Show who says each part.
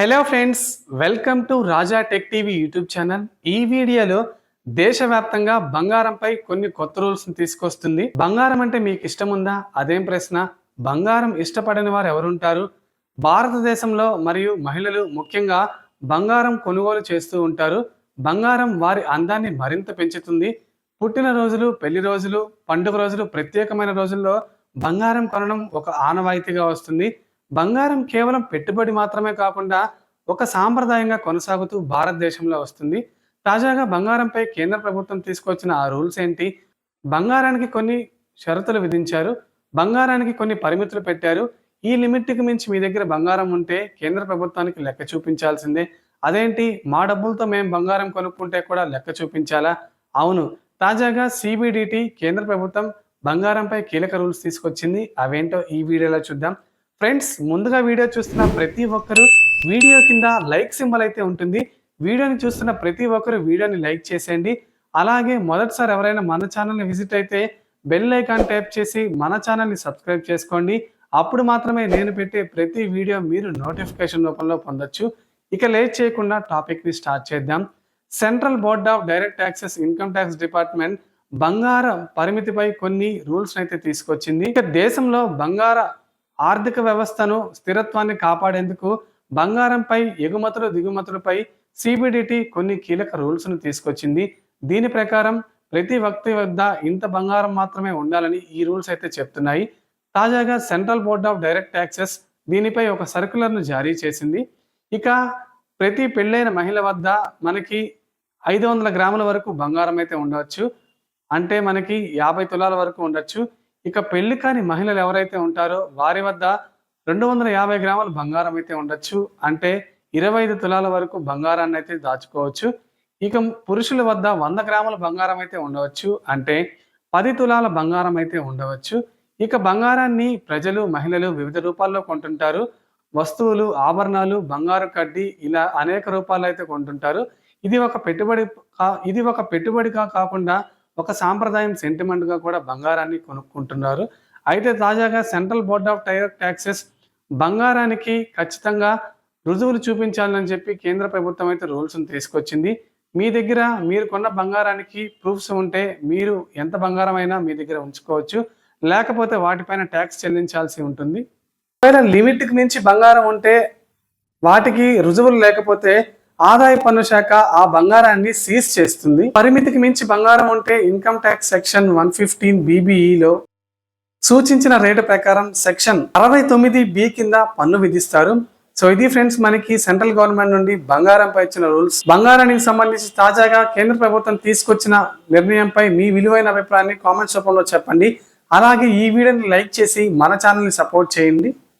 Speaker 1: Hello friends welcome to Raja tech TV YouTube channel ఈ వీడియోలో దేశవ్యాప్తంగా బంగారంపై కొన్ని కొత్త రూల్స్ తీసుకొస్తుంది. బంగారం అంటే మీకు ఇష్టం ఉందా? అదేం ప్రశ్న? బంగారం ఇష్టపడని వారు ఎవరుంటారు? భారతదేశంలో మరియు మహిళలు ముఖ్యంగా బంగారం కొనుగోలు చేస్తూ ఉంటారు. బంగారం వారి అందాన్ని మరింత పెంచుతుంది. పుట్టినరోజులు పెళ్ళి రోజులు పండుగ రోజులు ప్రత్యేకమైన రోజుల్లో బంగారం కొనడం ఒక ఆనవాయితీగా వస్తుంది. బంగారం కేవలం పెట్టుబడి మాత్రమే కాకుండా ఒక సాంప్రదాయంగా కొనసాగుతూ భారతదేశంలో వస్తుంది. తాజాగా బంగారంపై కేంద్ర ప్రభుత్వం తీసుకొచ్చిన ఆ రూల్స్ ఏంటి? బంగారానికి కొన్ని షరతులు విధించారు. బంగారానికి కొన్ని పరిమితులు పెట్టారు. ఈ లిమిట్కి మించి మీ దగ్గర బంగారం ఉంటే కేంద్ర ప్రభుత్వానికి లెక్క చూపించాల్సిందే. అదేంటి? మా డబ్బులతో మేము బంగారం కొనుక్కుంటే కూడా లెక్క చూపించాలా? అవును. తాజాగా సిబిడిటి కేంద్ర ప్రభుత్వం బంగారంపై కీలక రూల్స్ తీసుకొచ్చింది. అవేంటో ఈ వీడియోలో చూద్దాం. ఫ్రెండ్స్ ముందుగా వీడియో చూస్తున్న ప్రతి ఒక్కరూ వీడియో కింద లైక్ సింబల్ అయితే ఉంటుంది. వీడియోని చూస్తున్న ప్రతి ఒక్కరు వీడియోని లైక్ చేసేయండి. అలాగే మొదటిసారి ఎవరైనా మన ఛానల్ని విజిట్ అయితే బెల్ ఐకాన్ ట్యాప్ చేసి మన ఛానల్ని సబ్స్క్రైబ్ చేసుకోండి. అప్పుడు మాత్రమే నేను పెట్టే ప్రతి వీడియో మీరు నోటిఫికేషన్ రూపంలో పొందొచ్చు. ఇక లేట్ చేయకుండా టాపిక్ని స్టార్ట్ చేద్దాం. Central board of direct taxes income tax department బంగారం పరిమితిపై కొన్ని రూల్స్ అయితే తీసుకొచ్చింది. ఇక దేశంలో బంగార ఆర్థిక వ్యవస్థను స్థిరత్వాన్ని కాపాడేందుకు బంగారంపై ఎగుమతులు దిగుమతులపై సిబిడిటి కొన్ని కీలక రూల్స్ను తీసుకొచ్చింది. దీని ప్రకారం ప్రతి వ్యక్తి వద్ద ఇంత బంగారం మాత్రమే ఉండాలని ఈ రూల్స్ అయితే చెప్తున్నాయి. తాజాగా central board of direct taxes దీనిపై ఒక సర్క్యులర్ను జారీ చేసింది. ఇక ప్రతి పెళ్ళైన మహిళ వద్ద మనకి ఐదు వందల గ్రాముల వరకు బంగారం అయితే ఉండవచ్చు అంటే మనకి యాభై తులాల వరకు ఉండొచ్చు. ఇక పెళ్ళి కాని మహిళలు ఎవరైతే ఉంటారో వారి వద్ద రెండు వందల యాభై గ్రాములు బంగారం అయితే ఉండొచ్చు. అంటే ఇరవై ఐదు తులాల వరకు బంగారాన్ని అయితే దాచుకోవచ్చు. ఇక పురుషుల వద్ద వంద గ్రాముల బంగారం అయితే ఉండవచ్చు. అంటే పది తులాల బంగారం అయితే ఉండవచ్చు. ఇక బంగారాన్ని ప్రజలు మహిళలు వివిధ రూపాల్లో కొంటుంటారు. వస్తువులు ఆభరణాలు బంగారు కడ్డీ ఇలా అనేక రూపాల్లో అయితే కొంటుంటారు. ఇది ఒక పెట్టుబడి కా- ఇది ఒక పెట్టుబడిగా కాకుండా ఒక సాంప్రదాయం సెంటిమెంట్గా కూడా బంగారాన్ని కొనుక్కుంటున్నారు. అయితే తాజాగా central board of direct taxes బంగారానికి ఖచ్చితంగా రుజువులు చూపించాలని చెప్పి కేంద్ర ప్రభుత్వం అయితే రూల్స్ను తీసుకొచ్చింది. మీ దగ్గర మీరు కొన్న బంగారానికి ప్రూఫ్స్ ఉంటే మీరు ఎంత బంగారం అయినా మీ దగ్గర ఉంచుకోవచ్చు. లేకపోతే వాటిపైన ట్యాక్స్ చెల్లించాల్సి ఉంటుంది. ఒకవేళ లిమిట్కి మించి బంగారం ఉంటే వాటికి రుజువులు లేకపోతే ఆదాయ పన్ను శాఖ ఆ బంగారాన్ని సీజ్ చేస్తుంది. పరిమితికి మించి బంగారం ఉంటే income tax section one fifteen బీబీఈలో సూచించిన రేటు ప్రకారం సెక్షన్ అరవై తొమ్మిది బి కింద పన్ను విధిస్తారు. సో ఇది ఫ్రెండ్స్ మనకి సెంట్రల్ గవర్నమెంట్ నుండి బంగారంపై ఇచ్చిన రూల్స్ బంగారానికి సంబంధించి తాజాగా కేంద్ర ప్రభుత్వం తీసుకొచ్చిన నిర్ణయంపై మీ విలువైన అభిప్రాయాన్ని కామెంట్స్ రూపంలో చెప్పండి. అలాగే ఈ వీడియోని లైక్ చేసి మన ఛానల్ని సపోర్ట్ చేయండి.